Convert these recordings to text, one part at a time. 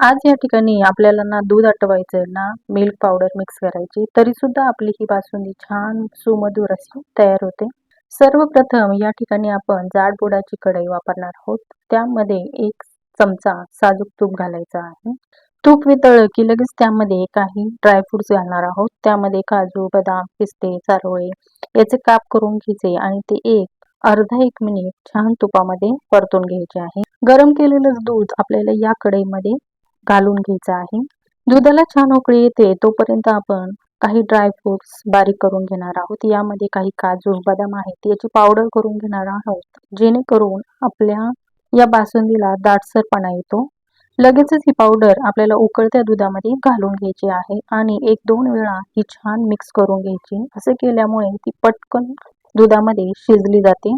आज या ठिकाणी आपल्याला ना दूध आटवायचं आहे ना मिल्क पावडर मिक्स करायची तरी सुद्धा आपली ही बासुंदी छान सुमधूर अशी तयार होते. सर्वप्रथम या ठिकाणी आपण जाडबुडाची कढई वापरणार आहोत. त्यामध्ये एक चमचा साजूक तूप घालायचा आहे. तूप वितळलं की लगेच त्यामध्ये काही ड्रायफ्रुट्स घालणार आहोत. त्यामध्ये काजू बदाम पिस्ते चारोळे याचे काप करून घ्यायचे आणि ते एक अर्धा एक मिनिट छान तुपामध्ये परतून घ्यायचे आहे. गरम केलेलं दूध आपल्याला या कढईमध्ये घालून घ्यायचा आहे. दुधाला छान उकळी येते तोपर्यंत आपण काही ड्रायफ्रुट्स बारीक करून घेणार आहोत. यामध्ये काही काजू बदाम आहेत. याची पावडर करून घेणार आहोत जेणेकरून आपल्या या बासुंदीला दाटसरपणा येतो. लगेचच ही पावडर आपल्याला उकळत्या दुधामध्ये घालून घ्यायची आहे आणि एक दोन वेळा ही छान मिक्स करून घ्यायची. असे केल्यामुळे ती पटकन दुधामध्ये शिजली जाते.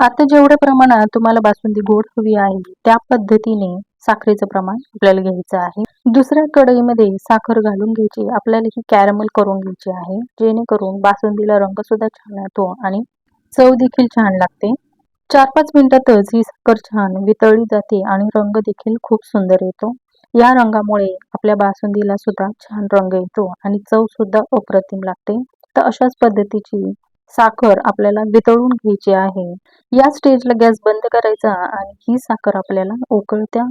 आता जेवढ्या प्रमाणात तुम्हाला बासुंदी गोड हवी आहे त्या पद्धतीने साखरेचं प्रमाण आपल्याला घ्यायचं आहे. दुसऱ्या कढईमध्ये साखर घालून घ्यायची. आपल्याला ही कॅरमल करून घ्यायची आहे. जेणेकरून बासुंदीला रंग सुद्धा छान येतो आणि चव देखील छान लागते. चार पाच मिनिटातच ही साखर छान वितळली जाते आणि रंग देखील खूप सुंदर येतो. या रंगामुळे आपल्या बासुंदीला सुद्धा छान रंग येतो आणि चव सुद्धा अप्रतिम लागते. तर अशाच पद्धतीची साखर आपल्याला वितळून घ्यायची आहे. या स्टेजला गॅस बंद करायचा आणि ही साखर आपल्याला उकळत्या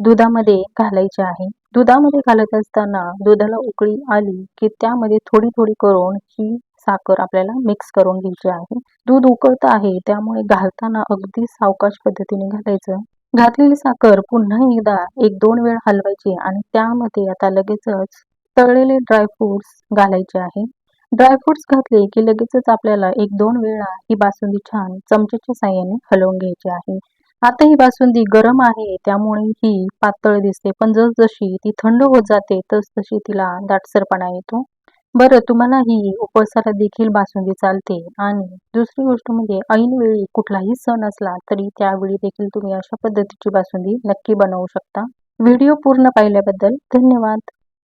दुधामध्ये घालायचे आहे. दुधामध्ये घालत असताना दुधाला उकळी आली की त्यामध्ये थोडी थोडी करून ही साखर आपल्याला मिक्स करून घ्यायची आहे. दूध उकळत आहे त्यामुळे घालताना अगदी सावकाश पद्धतीने घालायचं. घातलेली साखर पुन्हा एकदा एक दोन वेळ हलवायची आणि त्यामध्ये आता लगेचच तळलेले ड्रायफ्रुट्स घालायचे आहे. ड्रायफ्रुट्स घातले की लगेचच आपल्याला एक दोन वेळा ही बासुंदी छान चमच्याच्या साह्याने हलवून घ्यायची आहे. आता ही बासुंदी गरम आहे त्यामुळे ही पातळ दिसते. पण जसजशी ती थंड होत जाते तसतशी तिला दाटसरपणा येतो. बरं तुम्हाला ही उपवासाला देखील बासुंदी चालते. आणि दुसरी गोष्ट म्हणजे ऐनवेळी कुठलाही सण असला तरी त्यावेळी देखील तुम्ही अशा पद्धतीची बासुंदी नक्की बनवू शकता. व्हिडिओ पूर्ण पाहिल्याबद्दल धन्यवाद.